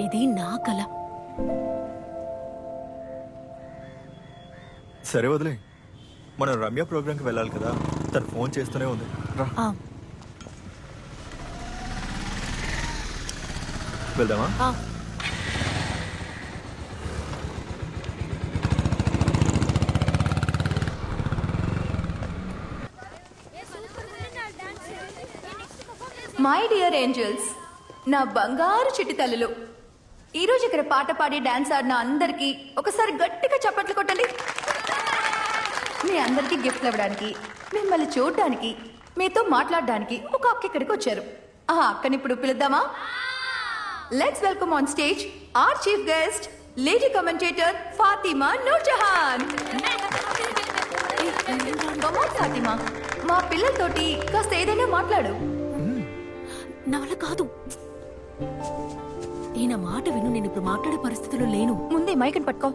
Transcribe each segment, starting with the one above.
ఇది నా కల. సరే వదిలే. మనం రమ్య ప్రోగ్రామ్కి వెళ్ళాలి కదా. తను ఫోన్ చేస్తూనే ఉంది. రా. ఆ, వెళ్దామా? ఆ, మై డియర్ ఏంజల్స్ నా బంగారు చిట్టి తల్లులు ఈ రోజు ఇక్కడ పాట పాడి డాన్స్ ఆడిన అందరికీ ఒకసారి గట్టిగా చప్పట్లు కొట్టండి. మీ అందరికీ గిఫ్ట్లు ఇవ్వడానికి మిమ్మల్ని చూడడానికి మీతో మాట్లాడడానికి ఒక అక్క ఇక్కడికి వచ్చారు. ఆ అక్కని ఇప్పుడు పిలుద్దామా? Let's welcome on stage our chief guest lady commentator Fatima Noorjahan Fatima? మా పిల్లలతోటి కాస్త ఏదైనా మాట్లాడు. నా వల్ల కాదు. ఈయన మాట విను నేను ఇప్పుడు మాట్లాడే పరిస్థితిలో లేను. ముందే మైకన్ పట్టుకో.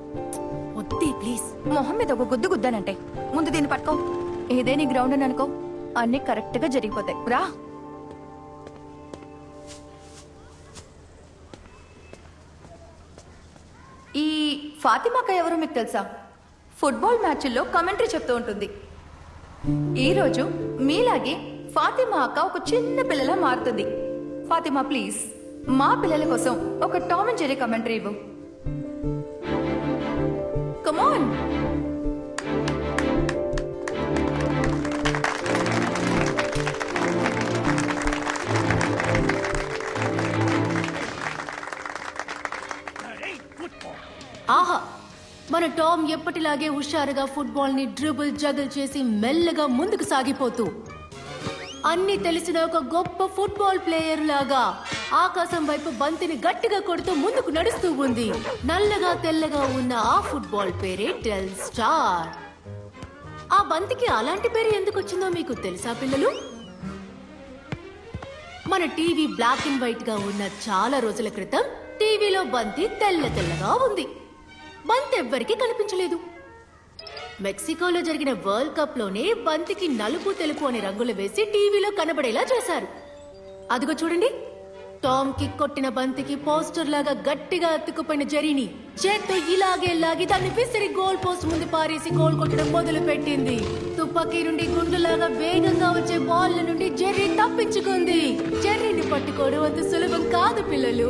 వద్దే ప్లీజ్. మొహం మీద ఒక గుద్దు గుద్దానంటే. ముందు దీన్ని పట్టుకో. ఏదే నీ గ్రౌండ్ అని అనుకో. అన్ని కరెక్ట్గా జరిగిపోతాయి. రా. ఈ ఫాతిమాక ఎవరో మీకు తెలుసా? ఫుట్బాల్ మ్యాచ్ల్లో కమెంటరీ చెప్తూ ఉంటుంది. ఈ రోజు మీలాగే ఫాతిమా అక్క ఒక చిన్న పిల్లలా మారుతుంది. ఫాతిమా ప్లీజ్. మా పిల్లల కోసం ఒక టామ్ అండ్ జెరీ కమెంటరీ ఇవ్వు. కమాన్ ఆహా మన టామ్ ఎప్పటిలాగే హుషారుగా ఫుట్బాల్ని డ్రిబుల్ జగల్ చేసి మెల్లగా ముందుకు సాగిపోతూ అన్ని తెలిసిన ఒక గొప్ప ఫుట్బాల్ ప్లేయర్ లాగా. ఆకాశం వైపు బంతిని గట్టిగా కొడుతూ ముందుకు నడుస్తూ ఉంది. నల్లగా తెల్లగా ఉన్న ఆ ఫుట్బాల్ పేరే టెల్ స్టార్. ఆ బంతికి అలాంటి పేరు ఎందుకు వచ్చిందో మీకు తెలుసా పిల్లలు? మన టీవీ బ్లాక్ అండ్ వైట్గా ఉన్న చాలా రోజుల క్రితం టీవీలో బంతి తెల్ల తెల్లగా ఉంది. బంతి ఎవ్వరికీ కనిపించలేదు. మెక్సికోలో జరిగిన వరల్డ్ కప్లోనే బంతికి నలుపు తెలుపు అనే రంగులు వేసి టీవీలో కనబడేలా చేశారు. అదిగో చూడండి. టామ్కి కొట్టిన బంతికి పోస్టర్ లాగా గట్టిగా అతుక్కుపోయిన జరీని చేత్తో ఇలాగే లాగి దాన్ని విసిరి గోల్ పోస్ట్ ముందు పారేసి గోల్ కొట్టడం మొదలు పెట్టింది తుపాకీ నుండి గుండులాగా వేగంగా వచ్చే బాల్ నుండి జెర్రీ తప్పించుకుంది. జెర్రీని పట్టుకోవడం అంత సులభం కాదు పిల్లలు.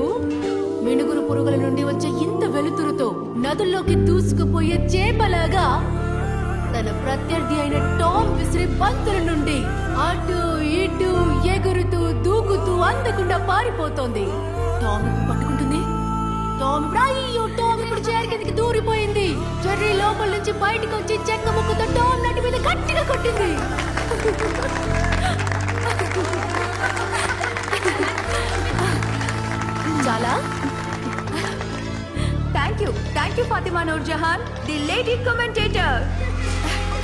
మినుగురు పురుగుల నుండి వచ్చే ఇంత వెలుతురుతో నదుల్లోకి దూసుకుపోయే చేపలాగా తన ప్రత్యర్థి అయిన టామ్ విసిరి బంతుల నుండి అటు ఇటు ఎగురుతూ దూకుతూ అందకుండా పారిపోతోంది. టామ్ పట్టుకుంటుంది? టామ్ అయ్యో టామ్ ఇప్పుడు చైర్ కిందకి దూరిపోయింది. చెర్రీ లోపల నుంచి బయటకు వచ్చి చెక్క ముక్కతో టామ్ నటి మీద గట్టిగా కొట్టింది. చాలా? Thank you thank you Fatima Noor Jahan the lady commentator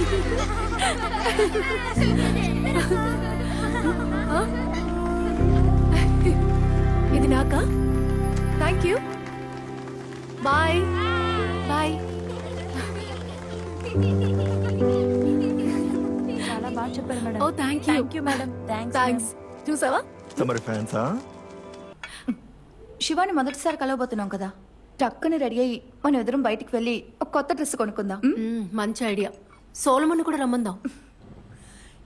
ఇది నాకా? థ్యాంక్ యూ బాయ్ బాయ్ చాలా బాగా చెప్పారు madam. Oh thank you thank you madam thanks చూసావా? తమరి ఫ్యాన్సా శివాని మొదటిసారి కలవబోతున్నాం కదా. టక్కుని రెడీ అయ్యి మనం ఎదురం బయటికి వెళ్ళి ఒక కొత్త డ్రెస్ కొనుక్కుందాం. మంచి ఐడియా. సోలమన్ కూడా రమ్మందాం.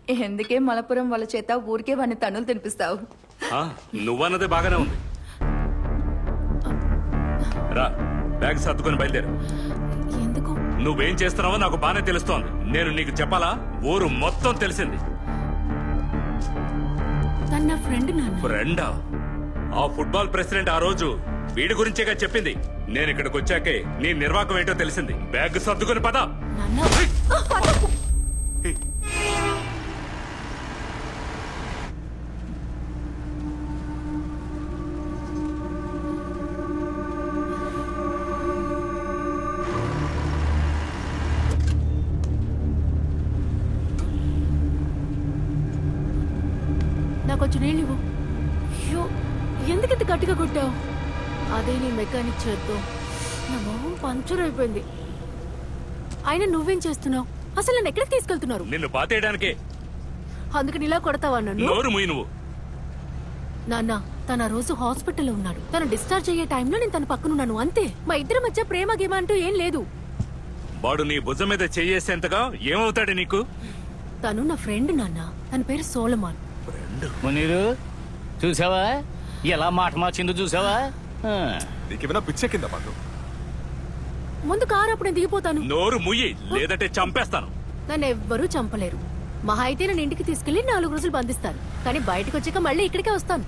ఎందుకే మలపురం వాళ్ళ చేత ఊరికే వాడిని తన్నులు తినిపిస్తావు? ఆ, నువ్వన్నదే బాగానే ఉంది. రా బ్యాగ్ సర్దుకొని బయలుదేరు. ఎందుకు? నువ్వేం చేస్తున్నావో నాకు బానే తెలుస్తోంది. నేను నీకు చెప్పాలా? ఊరు మొత్తం తెలిసింది. తన నా ఫ్రెండ్ నాన్న. ఫ్రెండా? ఆ ఫుట్బాల్ ప్రెసిడెంట్ ఆ రోజు వీడి గురించేగా చెప్పింది. నేను ఇక్కడికి వచ్చాకే నీ నిర్వాకం ఏంటో తెలిసింది. బ్యాగ్ సర్దుకొని పద. నాకు కొంచెం నీళ్ళు ఇవ్వు. అయ్యో ఎందుకంత గట్టిగా కొట్టావు? అదే నీ మెకానిక్ చేద్దాం నా మొహం పంచర్ అయిపోయింది. అయినా నువ్వేం చేస్తున్నావు? అసలు నన్ను ఎక్కడికి తీసుకెళ్తున్నారు? నిన్ను బాతేయడానికే అందుకని ఇలా కొడతావా నన్ను? నోరు ముయి నువ్వు. నాన్న తన రోజు హాస్పిటల్లో ఉన్నాడు. తను డిశ్చార్జ్ అయ్యే టైంలో నేను తన పక్కనున్నాను అంతే. మా ఇద్దరి మధ్య ప్రేమ గేమ అంటూ ఏం లేదు. వాడు నీ భుజం మీద చెయ్యేసేంతగా ఏమవుతాడు నీకు? తను నా ఫ్రెండ్ నాన్న. తన పేరు సోలమాన్. మునీరు చూసావా? ఎలా మాట మార్చిందో చూసావా? నీకేమైనా పిచ్చెక్కిందా పాండు ముందు కారు అప్పుడు నేను దిగిపోతాను. నోరు ముయ్యి లేదంటే చంపేస్తాను. నన్ను ఎవ్వరూ చంపలేరు. మహా అయితే నన్ను ఇంటికి తీసుకెళ్ళి నాలుగు రోజులు బంధిస్తారు కానీ బయటకు వచ్చాక మళ్ళీ ఇక్కడికే వస్తాను.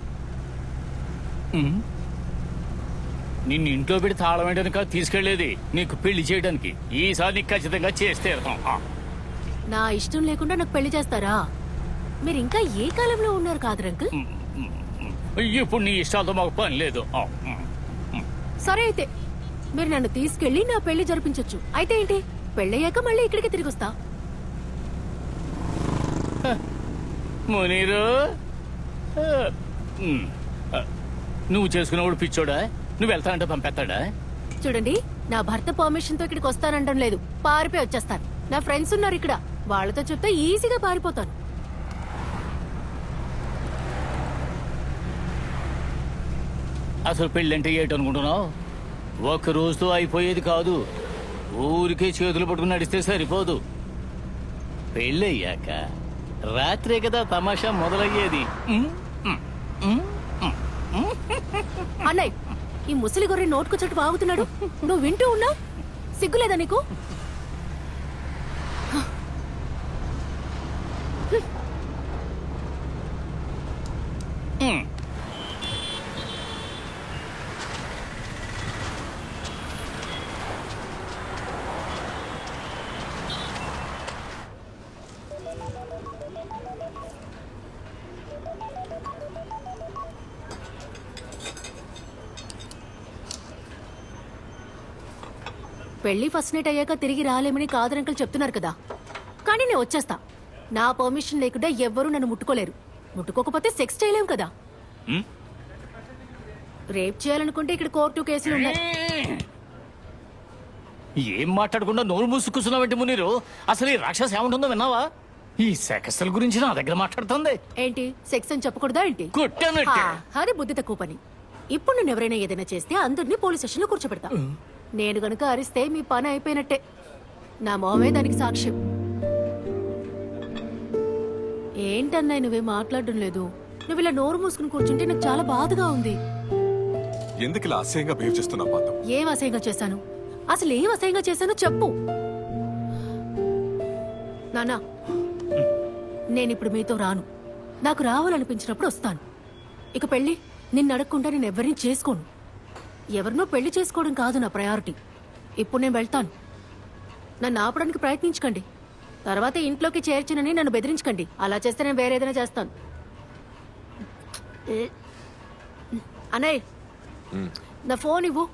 నిన్ను ఇంట్లో పెట్టి తాళం వేయడానికి కాదు తీసుకెళ్ళేది నీకు పెళ్ళి చేయడానికి. ఈసారి నీకు ఖచ్చితంగా చేస్తే. నా ఇష్టం లేకుండా నాకు పెళ్ళి చేస్తారా? మీరు ఇంకా ఏ కాలంలో ఉన్నారు కాదు అంకుల్? ఇప్పుడు నీ ఇష్టాలతో మాకు పని లేదు. సరే అయితే మీరు నన్ను తీసుకెళ్ళి నా పెళ్ళి జరిపించొచ్చు. అయితే ఏంటి? పెళ్ళయ్యాక మళ్ళీ ఇక్కడికి తిరిగి వస్తా మునీరు నువ్వు చేసుకున్నవాడు పిచ్చోడా? నువ్వు వెళ్తానంటే పంపేస్తాడా? చూడండి నా భర్త పర్మిషన్తో ఇక్కడికి వస్తానంటం లేదు. పారిపోయి వచ్చేస్తాను. నా ఫ్రెండ్స్ ఉన్నారు ఇక్కడ. వాళ్ళతో చెప్తే ఈజీగా పారిపోతాను. అసలు పెళ్ళంటే ఏంటనుకుంటున్నావు? ఒక్క రోజుతో అయిపోయేది కాదు. ఊరికే చేతులు పట్టుకుని నడిస్తే సరిపోదు. పెళ్ళయ్యాక రాత్రే కదా తమాషా మొదలయ్యేది. అన్నయ్య ఈ ముసలి గొర్రె నోటుకొచ్చట్టు బాగుతున్నాడు నువ్వు వింటూ ఉన్నావు? సిగ్గులేదా నీకు ఉమ్. పెళ్ళి ఫస్ట్ నైట్ అయ్యాక తిరిగి రాలేమని కాదరంకలు చెప్తున్నారు కదా. కానీ నేను వచ్చేస్తా. నా పర్మిషన్ లేకుండా ఎవ్వరూ నన్ను ముట్టుకోలేరు. ముట్టుకోకపోతే సెక్స్ చేయలేం కదా. ఉమ్? రేప్ చేయాలనుకుంటే ఇక్కడ కోర్టు కేసులు ఉన్నాయి. ఏం మాట్లాడకుండా నోరు మూసుకున్నావంటే మునీరు? అసలు ఈ రాక్షస ఏముంటుందో విన్నావా? ఈ సెకస్ల గురించి నా దగ్గర మాట్లాడుతుంది. ఏంటి? సెక్స్ అని చెప్పకూడదా ఏంటి? కొట్టానట్టే. హా, అది బుద్ధి తక్కువ పని. ఇప్పుడు నేను ఎవరైనా ఏదైనా చేస్తే అందరినీ పోలీస్ స్టేషన్లో కూర్చోబెడతా. నేను గనుక అరిస్తే మీ పని అయిపోయినట్టే. నా మొహమే దానికి సాక్ష్యం. ఏంటన్నా నువ్వేం మాట్లాడడం లేదు. నువ్వు ఇలా నోరు మూసుకుని కూర్చుంటే నాకు చాలా బాధగా ఉంది. ఎందుకు ఇలా అసహ్యంగా బిహేవ్ చేస్తున్నా పాండు ఏం అసహ్యంగా చేశాను? అసలు ఏం అసహ్యంగా చేశానో చెప్పు. నానా నేనిప్పుడు మీతో రాను. నాకు రావాలనిపించినప్పుడు వస్తాను. ఇక పెళ్ళి నిన్ను అడగకుండా నేను ఎవరిని చేసుకోను. ఎవరినో పెళ్ళి చేసుకోవడం కాదు నా ప్రయారిటీ ఇప్పుడు నేను వెళ్తాను. నన్ను ఆపడానికి ప్రయత్నించకండి. తర్వాత ఇంట్లోకి చేర్చినని నన్ను బెదిరించకండి. అలా చేస్తే నేను వేరే ఏదైనా చేస్తాను. ఏ- అన్నయ్య. నా ఫోన్ ఇవ్వు.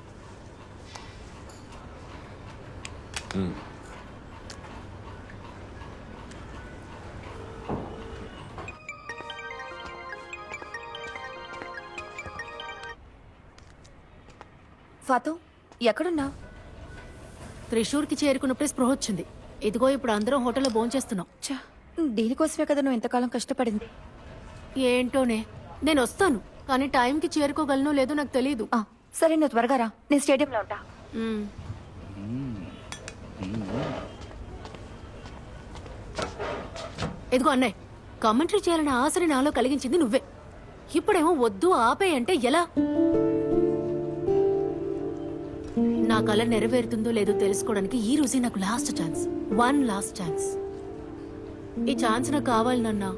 ఫాతు ఎక్కడున్నావు? త్రిశూర్కి చేరుకున్నప్పుడే స్పృహ వచ్చింది. ఇదిగో ఇప్పుడు అందరం హోటల్లో భోంచేస్తున్నాం ఛా, దీనికోసమే కదా నువ్వు ఎంతకాలం కష్టపడింది. ఏంటోనే నేను వస్తాను కానీ టైంకి చేరుకోగలనో లేదో నాకు తెలియదు ఆ, సరే నువ్వు త్వరగా రా. నేను స్టేడియంలో ఉంటా. మ్మ్. ఇదిగో అన్నయ్య కమెంటరీ చేయాలన్న ఆశని నాలో కలిగించింది నువ్వే. ఇప్పుడేమో వద్దు ఆపే అంటే ఎలా? నా కళ నెరవేరుతుందో లేదో తెలుసుకోవడానికి ఈ రోజే నాకు last chance one last chance ఈ ఛాన్స్ నాకు కావాలి నాన్నా.